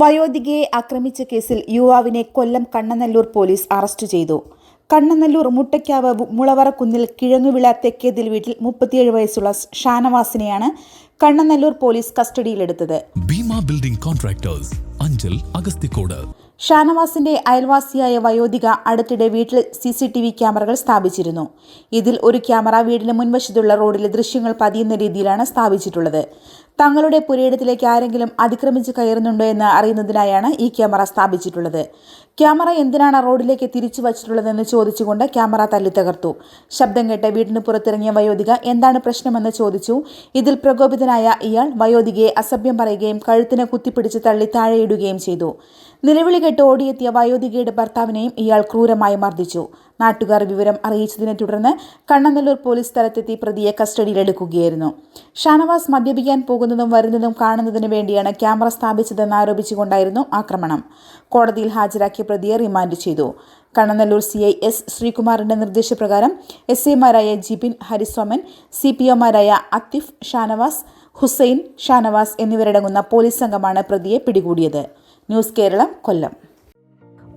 വയോധികയെ ആക്രമിച്ച കേസിൽ യുവാവിനെ കൊല്ലം കണ്ണനല്ലൂർ പോലീസ് അറസ്റ്റ് ചെയ്തു. കണ്ണനല്ലൂർ മുട്ടയ്ക്കാവ് മുളവറക്കുന്നിൽ കിഴങ്ങുവിള തെക്കേതിൽ വീട്ടിൽ മുപ്പത്തിയേഴ് വയസ്സുള്ള ഷാനവാസിനെയാണ് കണ്ണനല്ലൂർ പോലീസ് കസ്റ്റഡിയിലെടുത്തത്. ഭീമ ബിൽഡിംഗ് കോൺട്രാക്ടേഴ്സ് അഞ്ചൽ അഗസ്തിക്കോട് ഷാനവാസിന്റെ അയൽവാസിയായ വയോധിക അടുത്തിടെ വീട്ടിൽ സി സി ടി വി ക്യാമറകൾ സ്ഥാപിച്ചിരുന്നു. ഇതിൽ ഒരു ക്യാമറ വീടിന് മുൻവശത്തുള്ള റോഡിലെ ദൃശ്യങ്ങൾ പതിയുന്ന രീതിയിലാണ് സ്ഥാപിച്ചിട്ടുള്ളത്. തങ്ങളുടെ പുരയിടത്തിലേക്ക് ആരെങ്കിലും അതിക്രമിച്ച് കയറുന്നുണ്ടോ എന്ന് അറിയുന്നതിനായാണ് ഈ ക്യാമറ സ്ഥാപിച്ചിട്ടുള്ളത്. ക്യാമറ എന്തിനാണ് റോഡിലേക്ക് തിരിച്ചു വച്ചിട്ടുള്ളതെന്ന് ചോദിച്ചുകൊണ്ട് ക്യാമറ തല്ലി തകർത്തു. ശബ്ദം കേട്ട് വീടിന് പുറത്തിറങ്ങിയ വയോധിക എന്താണ് പ്രശ്നമെന്ന് ചോദിച്ചു. ഇതിൽ പ്രകോപിതനായ ഇയാൾ വയോധികയെ അസഭ്യം പറയുകയും കഴുത്തിന് കുത്തിപ്പിടിച്ച് തള്ളി താഴെയിടുകയും ചെയ്തു. നിലവിളി കേട്ട് ഓടിയെത്തിയ വയോധികയുടെ ഭർത്താവിനെയും ഇയാൾ ക്രൂരമായി മർദ്ദിച്ചു. നാട്ടുകാർ വിവരം അറിയിച്ചതിനെ തുടർന്ന് കണ്ണനല്ലൂർ പോലീസ് സ്ഥലത്തെത്തി പ്രതിയെ കസ്റ്റഡിയിലെടുക്കുകയായിരുന്നു. ഷാനവാസ് മദ്യപിക്കാൻ പോകുന്നതും വരുന്നതും കാണുന്നതിന് വേണ്ടിയാണ് ക്യാമറ സ്ഥാപിച്ചതെന്ന് ആരോപിച്ചുകൊണ്ടായിരുന്നു ആക്രമണം. കോടതിയിൽ ഹാജരാക്കിയ പ്രതിയെ റിമാൻഡ് ചെയ്തു. കണ്ണനല്ലൂർ സി ഐ എസ് ശ്രീകുമാറിന്റെ നിർദ്ദേശപ്രകാരം എസ് ഐമാരായ ജിബിൻ ഹരിസ്വാമൻ സി പി ഒമാരായ അത്തിഫ് ഷാനവാസ് ഹുസൈൻ ഷാനവാസ് എന്നിവരടങ്ങുന്ന പോലീസ് സംഘമാണ് പ്രതിയെ പിടികൂടിയത്. ന്യൂസ് കേരളം കൊല്ലം.